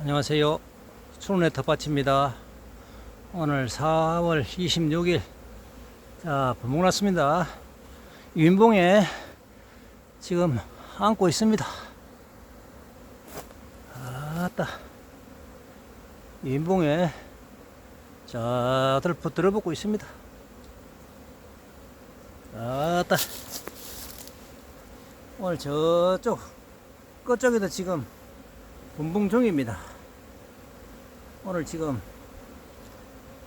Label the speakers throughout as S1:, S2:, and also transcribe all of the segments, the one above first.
S1: 안녕하세요. 춘의 텃밭입니다. 오늘 4월 26일. 자, 분목 났습니다. 윤봉에 지금 안고 있습니다. 아따. 윤봉에 자, 들어, 들어붙고 있습니다. 아따. 오늘 저쪽 끝쪽에도 지금 분봉 중입니다. 오늘 지금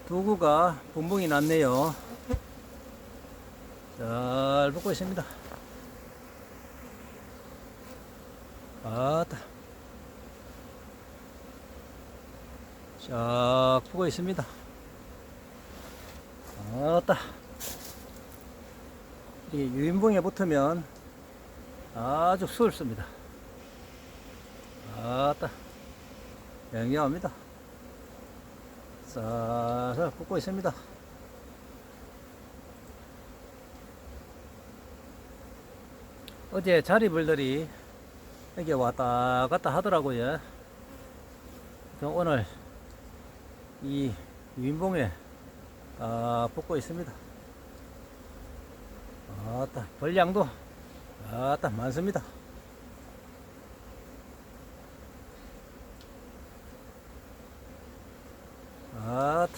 S1: 도구가 분봉이 났네요. 잘 붙고 있습니다. 아따. 쫙 붙고 있습니다. 아따. 이 유인봉에 붙으면 아주 수월습니다. 아따. 영리합니다. 싹싹 붙고 있습니다. 어제 자리불들이 여기 왔다 갔다 하더라고요. 오늘 이 유인봉에 다 붙고 있습니다. 아따, 벌량도 아따, 많습니다. 아따.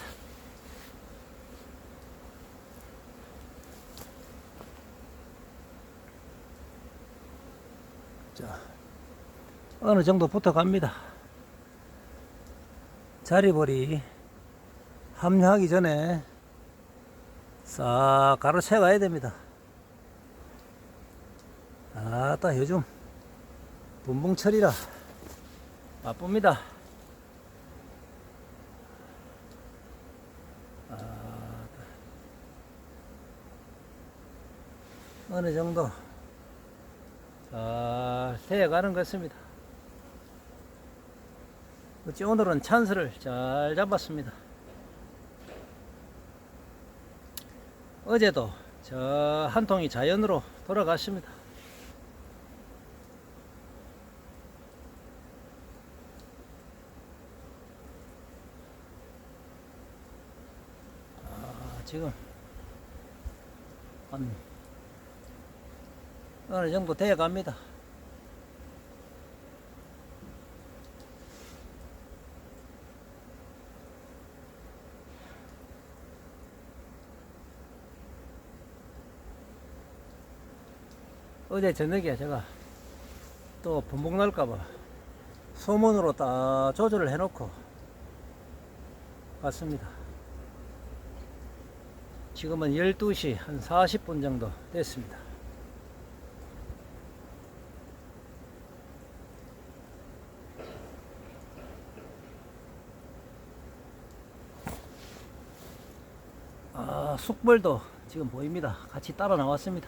S1: 자, 어느 정도 붙어 갑니다. 자리벌이 합류하기 전에 싹 가로채 가야 됩니다. 아따, 요즘 분봉철이라 바쁩니다. 어느 정도 잘 새어가는 것 같습니다. 어찌 오늘은 찬스를 잘 잡았습니다. 어제도 저 한 통이 자연으로 돌아갔습니다. 아, 지금 한 어느 정도 되어 갑니다. 어제 저녁에 제가 또 분봉 날까봐 소문으로 딱 조절을 해놓고 왔습니다. 지금은 12시 한 40분 정도 됐습니다. 아, 숙벌도 지금 보입니다. 같이 따라 나왔습니다.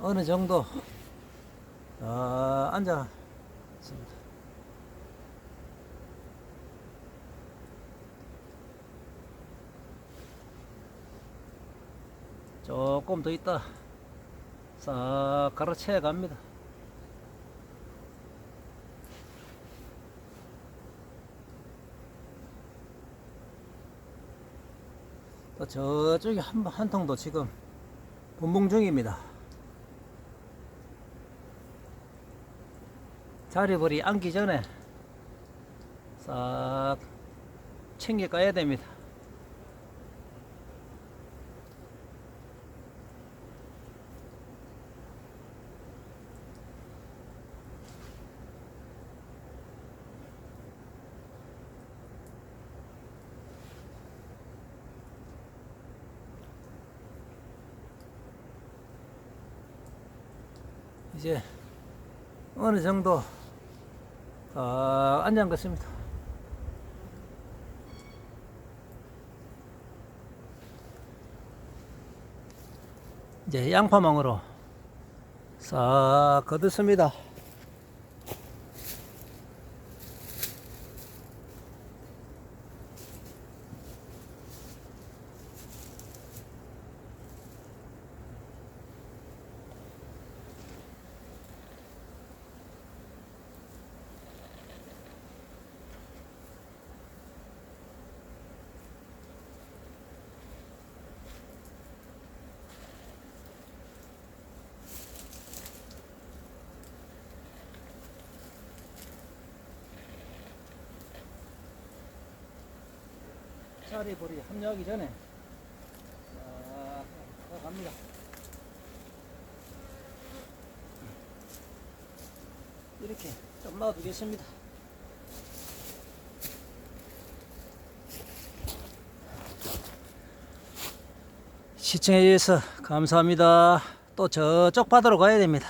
S1: 어느 정도 아, 앉아 있습니다. 조금 더 있다 싹 가로채 갑니다. 또 저쪽에 한, 한 통도 지금 분봉 중입니다. 자리벌이 앉기 전에 싹 챙겨 가야 됩니다. 이제 어느 정도 어, 앉은 것입니다. 이제 양파망으로 싹 걷었습니다. 쌀이 볼이 합류하기 전에 자, 갑니다. 이렇게 좀 놔두겠습니다. 시청해 주셔서 감사합니다. 또 저쪽 바다로 가야 됩니다.